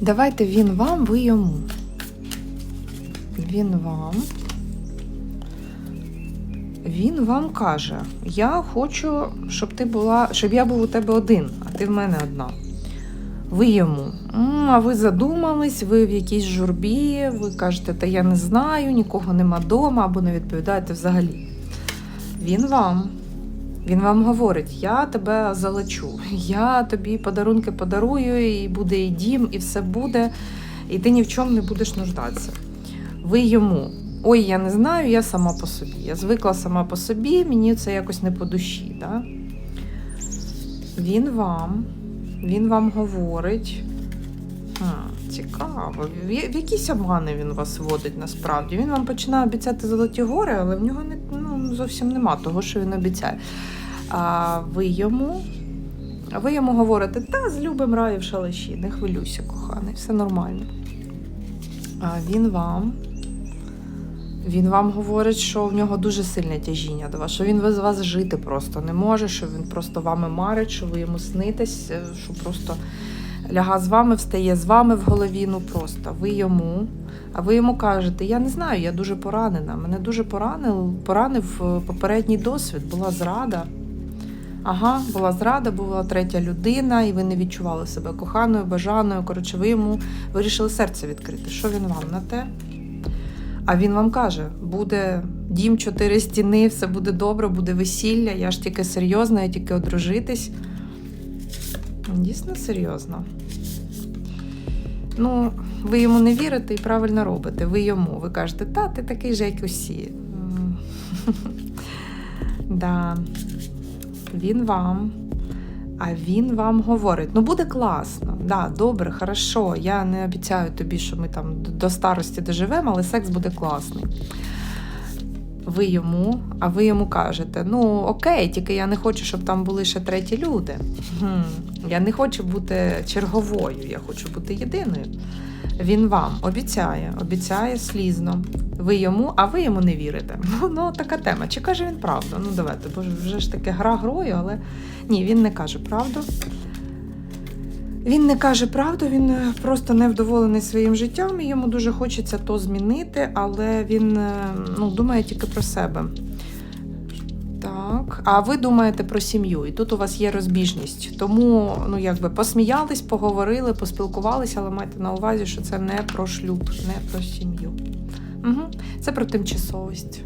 Давайте він вам, ви йому. Він вам. Він вам каже: Я хочу, щоб ти була, щоб я був у тебе один, а ти в мене одна. Ви йому. А ви задумались, ви в якійсь журбі, ви кажете, та я не знаю, нікого нема вдома, або не відповідаєте взагалі. Він вам. Він вам говорить: я тебе залечу, я тобі подарунки подарую, і буде і дім, і все буде, і ти ні в чому не будеш нуждатися. Ви йому. Ой, я не знаю, я сама по собі. Я звикла сама по собі, мені це якось не по душі. Да? Він вам, він вам говорить. А, цікаво. В, якісь обмани він вас вводить насправді. Він вам починає обіцяти золоті гори, але в нього не, зовсім нема того, що він обіцяє. А ви йому. Ви йому говорите, та з любим раю в шалаші, не хвилюйся, коханий, все нормально. А він вам. Він вам говорить, що в нього дуже сильне тяжіння до вас, що він без вас жити просто не може, що він просто вами марить, що ви йому снитесь, е, що просто ляга з вами, встає з вами в голові. Ну просто ви йому. А ви йому кажете, я не знаю, я дуже поранена. Мене дуже поранив, поранив е, попередній досвід, була зрада. Ага, була зрада, була третя людина, і ви не відчували себе коханою, бажаною. Коротше, ви йому вирішили серце відкрити. Що він вам на те? А він вам каже: буде дім, чотири стіни, все буде добре, буде весілля. Я ж тільки серйозна, я тільки одружитись. Дійсно серйозно. Ну, ви йому не вірите і правильно робите. Ви йому. Ви кажете, та, ти такий же, як усі. Да. Він вам. А він вам говорить: ну буде класно, да, добре, хорошо. Я не обіцяю тобі, що ми там до старості доживемо, але секс буде класний. Ви йому, а ви йому кажете: ну окей, тільки я не хочу, щоб там були ще треті люди. Я не хочу бути черговою, я хочу бути єдиною. Він вам обіцяє, обіцяє слізно. Ви йому, а ви йому не вірите. Ну, ну така тема. Чи каже він правду? Ну давайте, бо вже ж таке гра грою, але ні, він не каже правду. Він не каже правду, він е, просто невдоволений своїм життям, і йому дуже хочеться то змінити, але він е, ну, думає тільки про себе. Так, а ви думаєте про сім'ю, і тут у вас є розбіжність. Тому, ну якби посміялись, поговорили, поспілкувалися, але майте на увазі, що це не про шлюб, не про сім'ю. Угу. Це про тимчасовість.